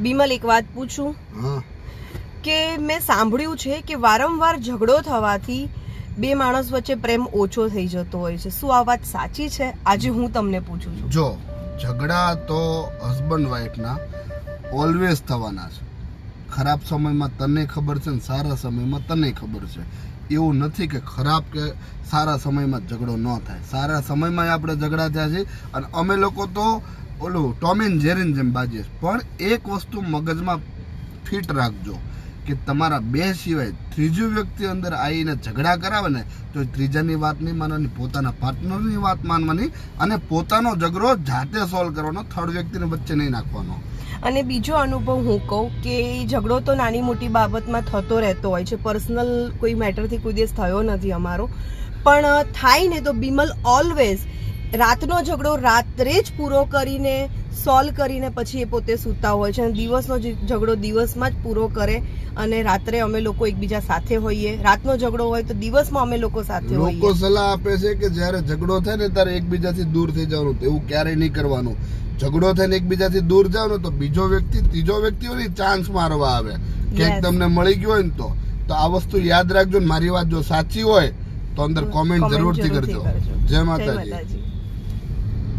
બિમલ એક વાત પૂછું? હા. કે મેં સાંભળ્યું છે કે વારંવાર ઝઘડો થવાથી બે માણસ વચ્ચે પ્રેમ ઓછો થઈ જતો હોય છે. શું આ વાત સાચી છે? આજે હું તમને પૂછું છું. જો ઝઘડા તો હસબન્ડ વાઈફના ઓલવેઝ થવાના છે. ખરાબ સમયમાં તને ખબર છે ને સારા સમયમાં તને ખબર છે. એવું નથી કે ખરાબ કે સારા સમયમાં ઝઘડો ન થાય. સારા સમયમાં આપણે ઝઘડા થયા છે અને અમે લોકો તો ઓલું ટોમ એન્ડ જેરીન જેમ બાજીએ પણ એક વસ્તુ મગજમાં ફિટ રાખજો કે તમારા બે સિવાય ત્રીજું વ્યક્તિ અંદર આવીને ઝઘડા કરાવે ને, તો ત્રીજાની વાત નહીં માનવાની, પોતાના પાર્ટનરની વાત માનવાની અને પોતાનો ઝઘડો જાતે સોલ્વ કરવાનો થર્ડ વ્યક્તિને વચ્ચે નહીં નાખવાનો. અને બીજો અનુભવ હું કહું કે ઝઘડો તો નાની મોટી બાબતમાં થતો રહેતો હોય છે. પર્સનલ કોઈ મેટરથી કોઈ દિવસ થયો નથી અમારો. પણ થાય ને તો બિમલ ઓલવેઝ રાતનો ઝઘડો રાત્રે જ પૂરો કરીને સોલ્વ કરીને પછી એ પોતે સૂતા હોય છે અને દિવસનો ઝઘડો દિવસમાં જ પૂરો કરે અને રાત્રે અમે લોકો એકબીજા સાથે હોઈએ. રાતનો ઝઘડો હોય તો દિવસમાં અમે લોકો સાથે લોકો સલાહ આપે છે કે જ્યારે ઝઘડો થાય ને ત્યારે એકબીજાથી દૂર થઈ જવાનું એવું ક્યારેય નહીં કરવાનું. ઝઘડો થઈને એકબીજાથી દૂર જાવ ને તો બીજો વ્યક્તિ ત્રીજો વ્યક્તિ હોય ચાન્સ મારવા આવે. ક્યાંક તમને મળી ગયો હોય ને તો. તો આ વસ્તુ યાદ રાખજો ને મારી વાત જો સાચી હોય તો અંદર કોમેન્ટ જરૂરથી કરજો. જય માતાજી.